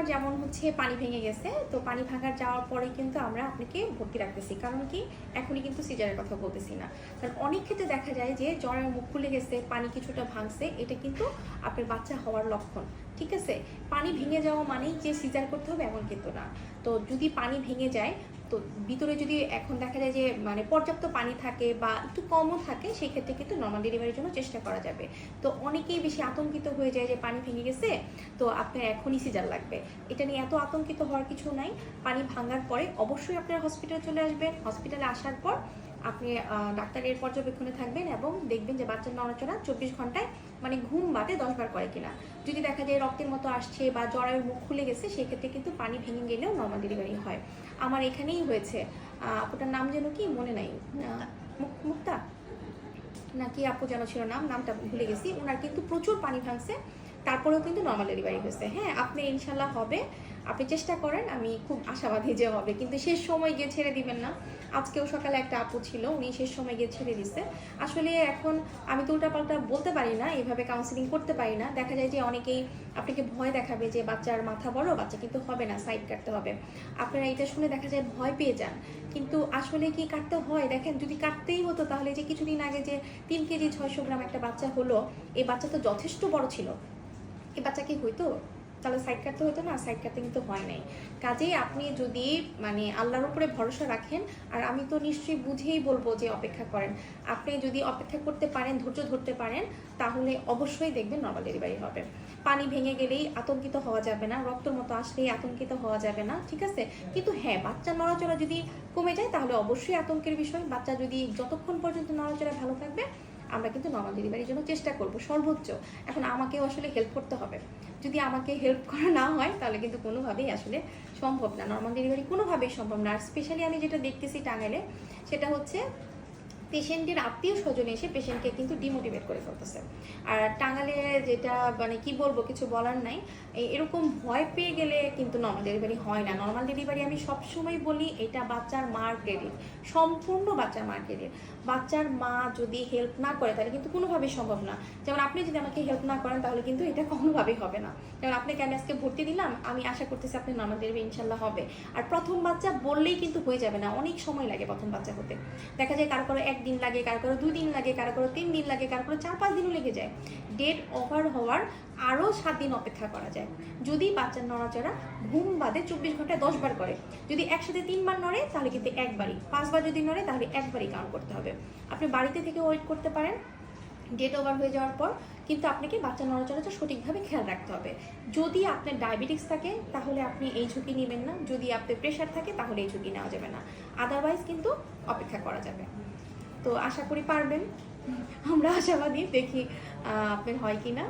আপনার যেমন হচ্ছে পানি ভেঙে গেছে, তো পানি ভাঙার যাওয়ার পরে কিন্তু আমরা আপনাকে ভর্তি রাখতেছি। কারণ কি, এখনই কিন্তু সিজারের কথা বলতেছি না। কারণ অনেক ক্ষেত্রে দেখা যায় যে জ্বরের মুখ খুলে গেছে, পানি কিছুটা ভাঙছে, এটা কিন্তু আপনার বাচ্চা হওয়ার লক্ষণ, ঠিক আছে? পানি ভেঙে যাওয়া মানেই যে সিজার করতে হবে এমন কিন্তু না। তো যদি পানি ভেঙে যায় তো ভিতরে যদি এখন দেখা যায় যে মানে পর্যাপ্ত পানি থাকে বা একটু কমও থাকে সেই ক্ষেত্রে কিন্তু নর্মাল ডেলিভারির জন্য চেষ্টা করা যাবে। তো অনেকেই বেশি আতঙ্কিত হয়ে যায় যে, পানি ভেঙে গেছে, তো আপনার এখনই সিজার লাগবে। এটা নিয়ে এত আতঙ্কিত হওয়ার কিছু নাই। পানি ভাঙার পরে অবশ্যই আপনার হসপিটাল চলে আসবেন। হসপিটালে আসার পর আপনি ডাক্তারের পর্যবেক্ষণে থাকবেন এবং দেখবেন যে বাচ্চার নড়াচড়া চব্বিশ ঘন্টায় মানে ঘুম বাদে দশ বার করে কিনা। যদি দেখা যায় রক্তের মতো আসছে বা জ্বরের মুখ খুলে গেছে, সেক্ষেত্রে কিন্তু পানি ভেঙে গেলেও নর্মাল ডেলিভারি হয়। আমার এখানেই হয়েছে। আপুটার নাম যেন কি? মনে নাই। মুক্তা? নাকি আপু যেন ছিল নাম? নামটা ভুলে গেছি। ওনার কিন্তু প্রচুর পানি ভাঙছে। তারপরেও কিন্তু নর্মাল ডেলিভারি হয়েছে। হ্যাঁ আপনি ইনশাল্লাহ হবে। আপনি চেষ্টা করেন, আমি খুব আশাবাদী যে হবে। কিন্তু শেষ সময় গিয়ে ছেড়ে দিবেন না। আজকেও সকালে একটা আপু ছিল, উনি শেষ সময় গিয়ে ছেড়ে দিচ্ছে আসলে এখন আমি তো উল্টাপাল্টা বলতে পারি না এইভাবে কাউন্সিলিং করতে পারি না। দেখা যায় যে অনেকেই আপনাকে ভয় দেখাবে যে বাচ্চার মাথা বড়, বাচ্চা কিন্তু হবে না সাইড কাটতে হবে। আপনারা এটা শুনে দেখা যায় ভয় পেয়ে যান। কিন্তু আসলে কি কাটতে হয়? দেখেন, যদি কাটতেই হতো তাহলে যে কিছুদিন আগে যে তিন কেজি ছয়শো গ্রাম একটা বাচ্চা হলো, এই বাচ্চা তো যথেষ্ট বড় ছিল। এই বাচ্চা কি হইতো? তাহলে সাইড কাটতে হতো না? সাইড কাটতে কিন্তু হয় নাই। কাজেই আপনি যদি মানে আল্লাহর উপরে ভরসা রাখেন, আর আমি তো নিশ্চয়ই বুঝেই বলব যে অপেক্ষা করেন। আপনি যদি অপেক্ষা করতে পারেন, ধৈর্য ধরতে পারেন, তাহলে অবশ্যই দেখবেন নর্মাল ডেলিভারি হবে। পানি ভেঙে গেলেই আতঙ্কিত হওয়া যাবে না, রক্তর মতো আসলেই আতঙ্কিত হওয়া যাবে না, ঠিক আছে? কিন্তু হ্যাঁ বাচ্চা নড়াচড়া যদি কমে যায়, তাহলে অবশ্যই আতঙ্কের বিষয়। বাচ্চা যদি যতক্ষণ পর্যন্ত নড়াচড়া ভালো থাকবে আমরা কিন্তু নর্মাল ডেলিভারির জন্য চেষ্টা করব, সর্বোচ্চ। এখন আমাকেও আসলে হেল্প করতে হবে। যদি আমাকে হেল্প করা না হয়, তাহলে কিন্তু কোনোভাবেই আসলে সম্ভব না। নর্মাল ডেলিভারি কোনোভাবেই সম্ভব না। আর স্পেশালি আমি যেটা দেখতেছি টাঙ্গাইলে, সেটা হচ্ছে পেশেন্টের আত্মীয় স্বজন এসে পেশেন্টকে কিন্তু ডিমোটিভেট করে ফেলতেছে। আর টাঙ্গালে যেটা মানে কি বলব, কিছু বলার নাই। এরকম ভয় পেয়ে গেলে কিন্তু নর্মাল ডেলিভারি হয় না। নর্মাল ডেলিভারি আমি সবসময় বলি, এটা বাচ্চার মার ক্রেডিট সম্পূর্ণ বাচ্চার মার ক্রেডিট বাচ্চার মা যদি হেল্প না করে, তাহলে কিন্তু কোনোভাবেই সম্ভব না। যেমন আপনি যদি আমাকে হেল্প না করেন, তাহলে কিন্তু এটা কোনোভাবেই হবে না। যেমন আপনাকে আমি আজকে ভর্তি দিলাম? আমি আশা করতেছি আপনি নর্মাল ডেলিভারি ইনশাল্লাহ হবে। আর প্রথম বাচ্চা বললেই কিন্তু হয়ে যাবে না। অনেক সময় লাগে প্রথম বাচ্চা হতে। দেখা যায় কারও কারও একদিন লাগে, কারও কারও দুই দিন লাগে, কারও কারও তিন দিন লাগে, কারও কারও চার পাঁচ দিনও লেগে যায়। ডেট ওভার হওয়ার আরও সাত দিন অপেক্ষা করা যায়। যদি বাচ্চার নড়াচড়া ঘুম বাদে চব্বিশ ঘন্টায় দশ বার করে। যদি একসাথে তিনবার নড়ে, তাহলে কিন্তু একবারই। পাঁচবার যদি নড়ে, তাহলে একবারই কাউন্ট করতে হবে। আপনি বাড়িতে থেকে ওয়েট করতে পারেন। ডেট ওভার হয়ে যাওয়ার পর কিন্তু আপনাকে বাচ্চা নড়াচড়াটা সঠিকভাবে খেয়াল রাখতে হবে। যদি আপনার ডায়াবেটিক্স থাকে, তাহলে আপনি এই ঝুঁকি নেবেন না। যদি আপনার প্রেশার থাকে, তাহলে এই ঝুঁকি নেওয়া যাবে না। আদারওয়াইজ কিন্তু অপেক্ষা করা যাবে। তো আশা করি পারবেন। আমরা আশাবাদী দেখি আপনার হয় কি না